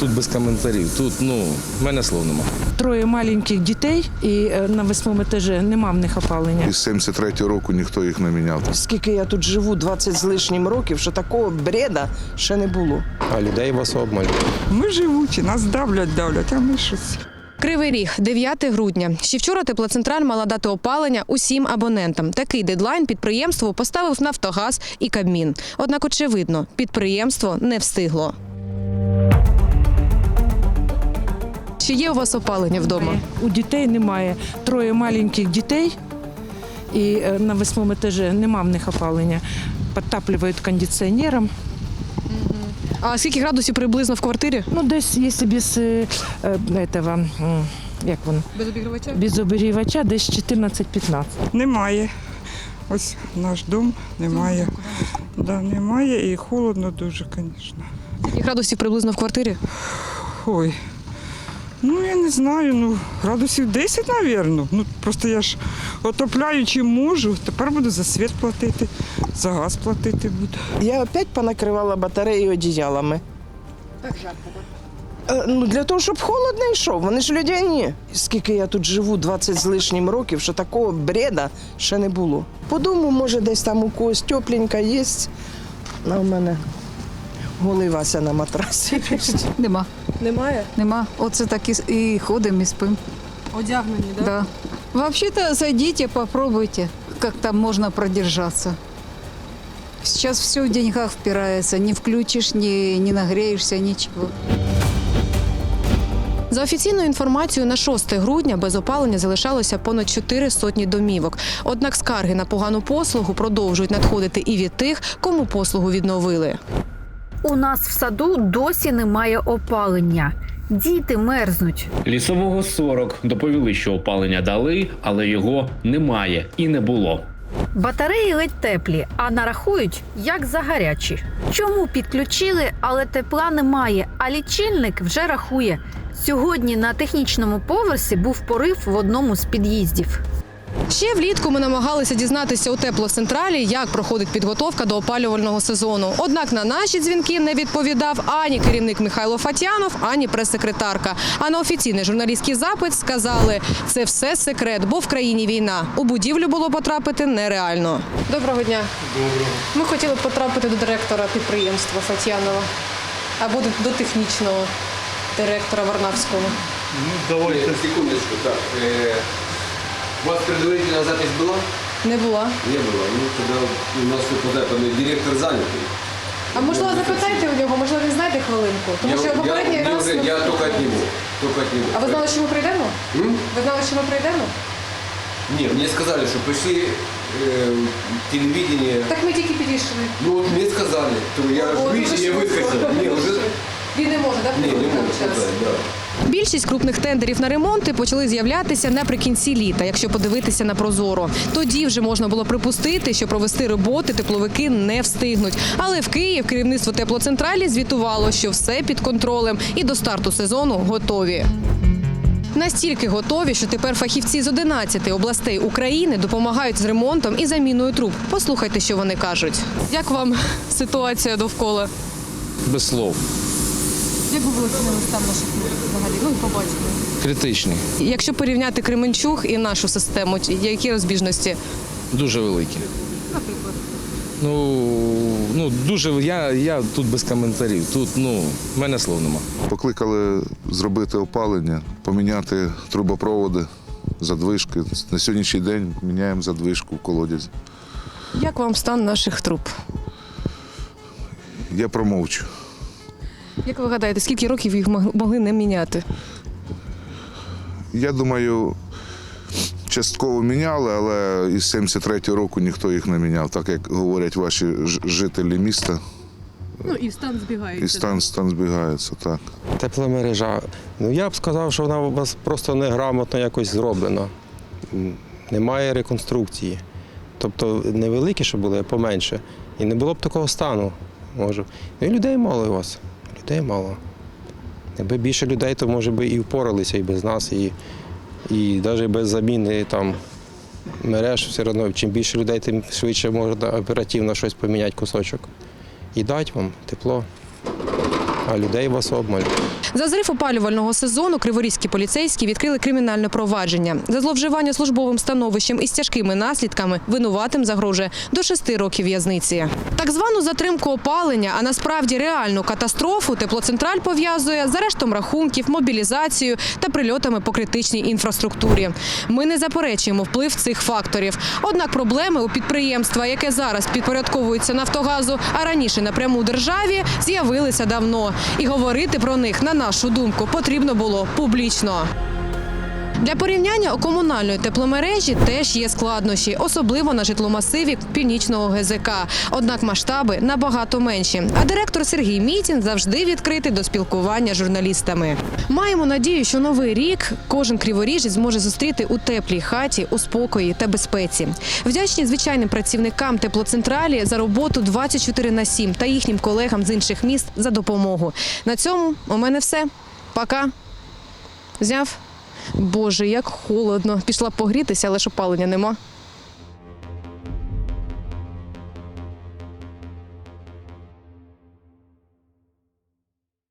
тут без коментарів. Тут ну в мене слов нема. Троє маленьких дітей, і е, на восьмому етажі нема в них опалення. Із 73-го року ніхто їх не міняв. Скільки я тут живу, 20 з лишнім років, що такого бреда ще не було. а людей вас обмаль. Ми живучі, нас давлять, давлять, а ми щось. Кривий ріг, 9 грудня. Ще вчора теплоцентраль мала дати опалення усім абонентам. Такий дедлайн підприємству поставив Нафтогаз і Кабмін. Однак, очевидно, підприємство не встигло. Чи є у вас опалення вдома? У дітей немає. Троє маленьких дітей, і е, на восьмому етажі нема в них опалення. Підтаплюють кондиціонером. А скільки градусів приблизно в квартирі? Ну, десь, якщо без е, е, этого, як воно, Без обігрівача. без оберігача, десь 14-15. Немає. Ось наш дом немає. Да, немає і холодно дуже, звісно. Скільки градусів приблизно в квартирі? Ой. Ну, я не знаю, ну, градусів 10, мабуть. Ну, просто я ж отопляю чим можу. Тепер буду за світ платити, за газ платити буду. Я опять понакривала батареї одіялами. Так жарко, Ну, для того, щоб холод не йшов. Вони ж людяні. Скільки я тут живу, 20 з лишнім років, що такого бреда ще не було. По дому, може, десь там у когось тепленька є. А в мене голий Вася на матрасі. Нема, Немає. нема. Оце так і, і ходимо, і спимо. Одягнені, да? Да. Вообще-то зайдите, попробуйте, как там можно продержаться. Сейчас все в деньгах впирается. Не включишь, не, не нагреешься, ничего. За офіційною інформацією, на 6 грудня без опалення залишалося понад 4 сотні домівок. Однак скарги на погану послугу продовжують надходити і від тих, кому послугу відновили. У нас в саду досі немає опалення. Діти мерзнуть. Лісового 40 доповіли, що опалення дали, але його немає і не було. Батареї ледь теплі, а нарахують як за гарячі. Чому підключили, але тепла немає, а лічильник вже рахує. Сьогодні на технічному поверсі був порив в одному з під'їздів. Ще влітку ми намагалися дізнатися у теплоцентралі, як проходить підготовка до опалювального сезону. Однак на наші дзвінки не відповідав ані керівник Михайло Фатянов, ані прес-секретарка. А на офіційний журналістський запит сказали, це все секрет, бо в країні війна. У будівлю було потрапити нереально. Доброго дня. Доброго. Ми хотіли потрапити до директора підприємства Фатянова або до технічного директора Варнавського. Давайте. Секундочку, так. Э, у вас предварительная запись была? Не була. Не было. Ну, тогда у нас тут западный директор занятый. А можливо, запитайте у нього, можливо, він знайде хвилинку. Тому що попередній я, раз. уже- ми- я только от него. Только от него. А ви знали, що ми прийдемо? М? Ви знали, що ми прийдемо? Не, мне сказали, что пришли э, телевидение. Так ми тільки підійшли. Ну вот мне сказали. То я, От, видите, ви я що, выскочил. Не, уже... Він не може, так? Не, не могу сказать, да. Більшість крупних тендерів на ремонти почали з'являтися наприкінці літа, якщо подивитися на прозоро. Тоді вже можна було припустити, що провести роботи тепловики не встигнуть. Але в Київ керівництво теплоцентралі звітувало, що все під контролем і до старту сезону готові. Настільки готові, що тепер фахівці з 11 областей України допомагають з ремонтом і заміною труб. Послухайте, що вони кажуть. Як вам ситуація довкола? Без слов. Як ви оцінили стан наших взагалі? Ну і побачили. Критичний, Якщо порівняти Кременчуг і нашу систему, які розбіжності? дуже великі. Ну, ну дуже я, я тут без коментарів. Тут ну в мене слов нема. Покликали зробити опалення, поміняти трубопроводи, задвижки. На сьогоднішній день міняємо задвижку в колодязі. Як вам стан наших труб? Я промовчу. Як ви гадаєте, скільки років їх могли не міняти? Я думаю, частково міняли, але із 73-го року ніхто їх не міняв, так як говорять ваші жителі міста. Ну і стан збігається. І стан, стан збігається, так. Тепломережа. Ну я б сказав, що вона у вас просто неграмотно якось зроблена. Немає реконструкції. Тобто невеликі, що були, а поменше. І не було б такого стану. Може. Ну і людей мало у вас. Людей мало. Якби більше людей, то може би і впоралися і без нас, і, і навіть без заміни там мереж все одно. Чим більше людей, тим швидше можна оперативно щось поміняти кусочок. І дати вам тепло. А людей у вас обмаль. За зрив опалювального сезону криворізькі поліцейські відкрили кримінальне провадження. За зловживання службовим становищем із тяжкими наслідками винуватим загрожує до шести років в'язниці. Так звану затримку опалення, а насправді реальну катастрофу теплоцентраль пов'язує з арештом рахунків, мобілізацією та прильотами по критичній інфраструктурі. Ми не заперечуємо вплив цих факторів. Однак проблеми у підприємства, яке зараз підпорядковується Нафтогазу, а раніше напряму державі, з'явилися давно. І говорити про них, на нашу думку, потрібно було публічно. Для порівняння у комунальної тепломережі теж є складнощі, особливо на житломасиві північного ГЗК. Однак масштаби набагато менші. А директор Сергій Мітін завжди відкритий до спілкування з журналістами. Маємо надію, що новий рік кожен криворіжець зможе зустріти у теплій хаті, у спокої та безпеці. Вдячні звичайним працівникам теплоцентралі за роботу 24 на 7 та їхнім колегам з інших міст за допомогу. На цьому у мене все. Пока. Зняв. Боже, як холодно. Пішла погрітися, але ж опалення нема.